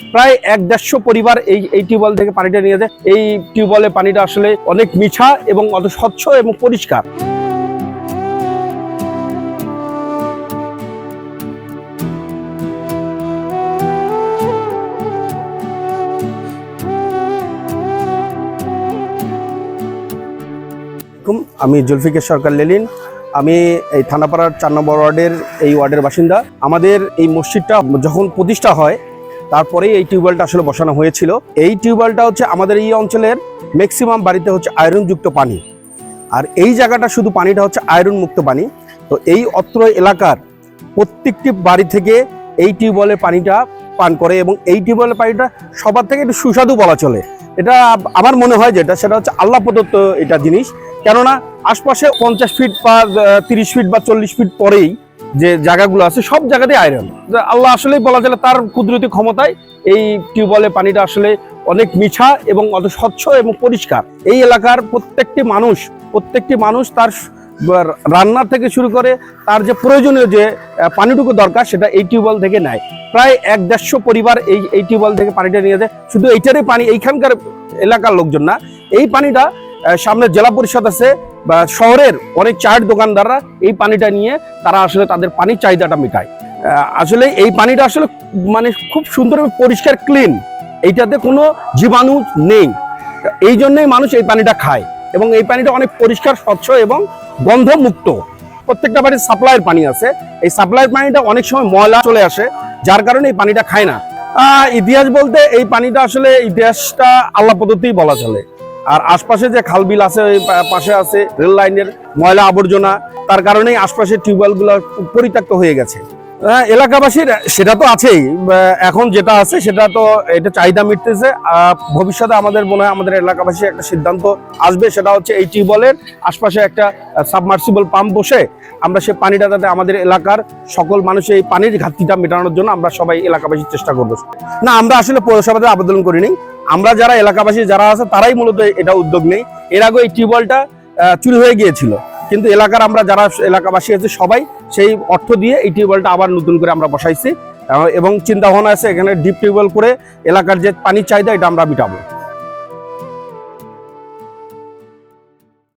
প্রায় এক দেড়শো পরিবার এই এই টিউবওয়েল থেকে পানিটা নিয়ে যায়। এই টিউবওয়েলের পানিটা আসলে অনেক মিঠা এবং অত স্বচ্ছ এবং পরিষ্কার। আমি জুলফিকার সরকার লেলিন আমি এই থানাপাড়ার চার নম্বর ওয়ার্ডের এই ওয়ার্ডের বাসিন্দা। আমাদের এই মসজিদটা যখন প্রতিষ্ঠা হয় তারপরেই এই টিউবওয়েলটা আসলে বসানো হয়েছিল। এই টিউবওয়েলটা হচ্ছে আমাদের এই অঞ্চলের ম্যাক্সিমাম বাড়িতে হচ্ছে আয়রনযুক্ত পানি। আর এই জায়গাটা শুধু পানিটা হচ্ছে আয়রন মুক্ত পানি। তো এই অত্র এলাকার প্রত্যেকটি বাড়ি থেকে এই টিউবওয়েলের পানিটা পান করে এবং এই টিউবওয়েলের পানিটা সবার থেকে একটু সুস্বাদু বলা চলে। এটা আমার মনে হয় যেটা, সেটা হচ্ছে আল্লাহ প্রদত্ত এটা জিনিস। কেননা আশপাশে পঞ্চাশ ফিট বা তিরিশ ফিট বা চল্লিশ ফিট পরেই যে জায়গাগুলো আছে, সব জায়গাতে আয়রন আল্লাহ আসলেই বলা চলে তার কুদরতি ক্ষমতায় এই টিউবওয়েলের পানিটা আসলে অনেক মিঠা এবং অত স্বচ্ছ এবং পরিষ্কার। এই এলাকার প্রত্যেকটি মানুষ প্রত্যেকটি মানুষ তার রান্না থেকে শুরু করে তার যে প্রয়োজনীয় যে পানিটুকু দরকার সেটা এই টিউবওয়েল থেকে নেয়। প্রায় এক দেড়শো পরিবার এই এই টিউবওয়েল থেকে পানিটা নিয়ে যায়। শুধু এইটারই পানি, এইখানকার এলাকার লোকজন না, এই পানিটা সামনে জেলা পরিষদ আছে বা শহরের অনেক চায়ের দোকানদাররা এই পানিটা নিয়ে তারা আসলে তাদের পানির চাহিদাটা মেটায়। আসলে এই পানিটা আসলে মানে খুব সুন্দর পরিষ্কার, ক্লিন। এইটাতে কোনো জীবাণু নেই। এই জন্যই মানুষ এই পানিটা খায় এবং এই পানিটা অনেক পরিষ্কার, স্বচ্ছ এবং গন্ধমুক্ত। প্রত্যেকটা বাড়ির সাপ্লাইয়ের পানি আছে। এই সাপ্লাইয়ের পানিটা অনেক সময় ময়লা চলে আসে, যার কারণে এই পানিটা খায় না। ইতিহাস বলতে এই পানিটা আসলে ইতিহাসটা আল্লাহ পদ্ধতিই বলা চলে। আর আশপাশে যে খাল বিল আছে, ওই পাশে আছে রেল লাইনের ময়লা আবর্জনা, তার কারণেই আশপাশের টিউবওয়েলগুলো পরিত্যক্ত হয়ে গেছে। এলাকাবাসীর, সেটা তো আছেই। এখন যেটা আছে, সেটা তো, এটা চাহিদা মিটতেছে। ভবিষ্যতে আমাদের মনে হয়, আমাদের এলাকাবাসী একটা সিদ্ধান্ত আসবে, সেটা হচ্ছে এই টিউবওয়েলের আশপাশে একটা সাবমার্সিবল পাম্প বসে আমরা সেই পানিটা যাতে আমাদের এলাকার সকল মানুষের এই পানির ঘাটতিটা মেটানোর জন্য আমরা সবাই এলাকাবাসীর চেষ্টা করব। না, আমরা আসলে পৌরসভাতে আবেদন করিনি। আমরা যারা এলাকাবাসী যারা আছে, তারাই মূলত এটা উদ্যোগ নেই। এর আগে এই টিউবওয়েলটা চুরি হয়ে গিয়েছিল। কিন্তু এলাকার আমরা যারা এলাকাবাসী আছে, সবাই সেই অর্থ দিয়ে এই টিউবওয়েলটা আবার নতুন করে আমরা বসাইছি। এবং চিন্তা ভাবনা আছে, এখানে ডিপ টিউবওয়েল করে এলাকার যে পানির চাহিদা, এটা আমরা মিটাবো।